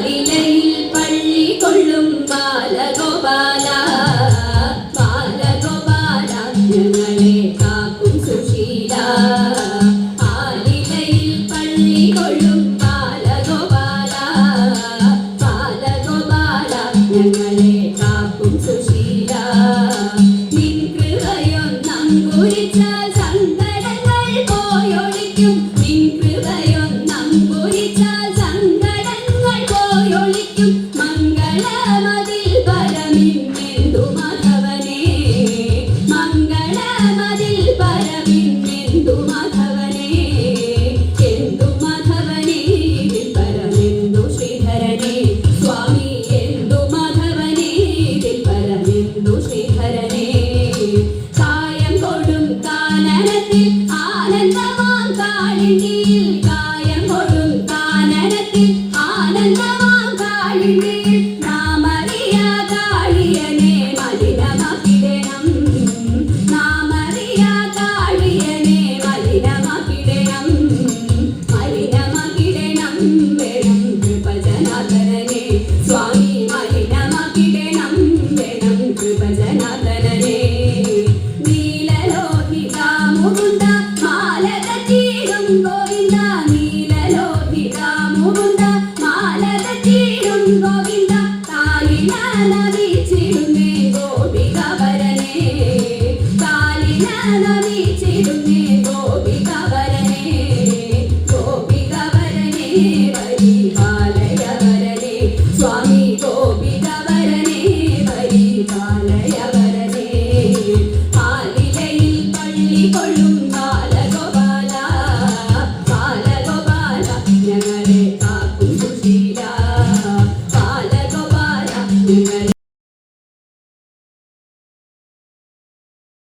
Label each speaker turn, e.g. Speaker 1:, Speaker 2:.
Speaker 1: പാലിനയിൽ പള്ളി കൊള്ളും ബാലഗോപാല. ബാലഗോപാല ഞങ്ങളെ കാക്കും സുശീല. പാലിനയിൽ പള്ളി കൊള്ളും ബാലഗോപാല. ബാലഗോപാല ഞങ്ങൾ കാലിൽ സ്വാമി